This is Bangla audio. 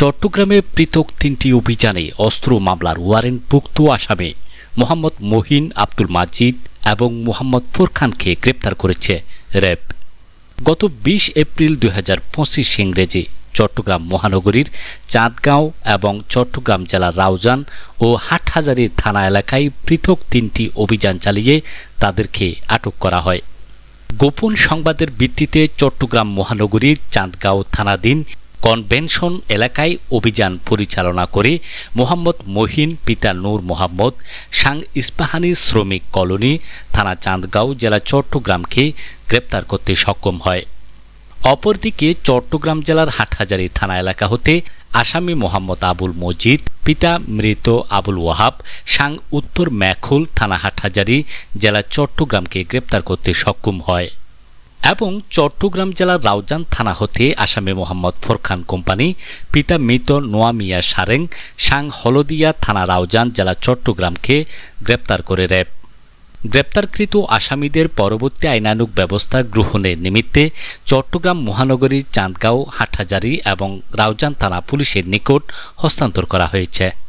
চট্টগ্রামে পৃথক তিনটি অভিযানে অস্ত্র মামলার ওয়ারেন্টভুক্ত আসামি মোহাম্মদ মহিন আব্দুল মাজিদ এবং মোহাম্মদ ফুরখানকে গ্রেপ্তার করেছে র্যাব গত বিশ এপ্রিল দুই হাজার পঁচিশ ইংরেজি চট্টগ্রাম মহানগরীর চাঁদগাঁও এবং চট্টগ্রাম জেলার রাউজান ও হাটহাজারি থানা এলাকায় পৃথক তিনটি অভিযান চালিয়ে তাদেরকে আটক করা হয়। গোপন সংবাদের ভিত্তিতে চট্টগ্রাম মহানগরীর চাঁদগাঁও থানাধীন কনভেনশন এলাকায় অভিযান পরিচালনা করে মোহাম্মদ মহিন পিতা নূর মোহাম্মদ, সাং ইস্পাহানি শ্রমিক কলোনি, থানা চাঁদগাঁও, জেলা চট্টগ্রামকে গ্রেপ্তার করতে সক্ষম হয়। অপরদিকে চট্টগ্রাম জেলার হাটহাজারী থানা এলাকা হতে আসামি মোহাম্মদ আবুল মজিদ, পিতা মৃত আবুল ওয়াহাব, সাং উত্তর ম্যাখুল থানা হাটহাজারী, জেলা চট্টগ্রামকে গ্রেপ্তার করতে সক্ষম হয়। এবং চট্টগ্রাম জেলার রাউজান থানা হতে আসামি মোহাম্মদ ফোরখান কোম্পানি, পিতা মৃত নোয়ামিয়া সারেং, সাং হলদিয়া থানা রাউজান জেলা চট্টগ্রামকে গ্রেপ্তার করে র্যাব। গ্রেপ্তারকৃত আসামিদের পরবর্তী আইনানুক ব্যবস্থা গ্রহণের নিমিত্তে চট্টগ্রাম মহানগরীর চাঁদগাঁও, হাটহাজারি এবং রাউজান থানা পুলিশের নিকট হস্তান্তর করা হয়েছে।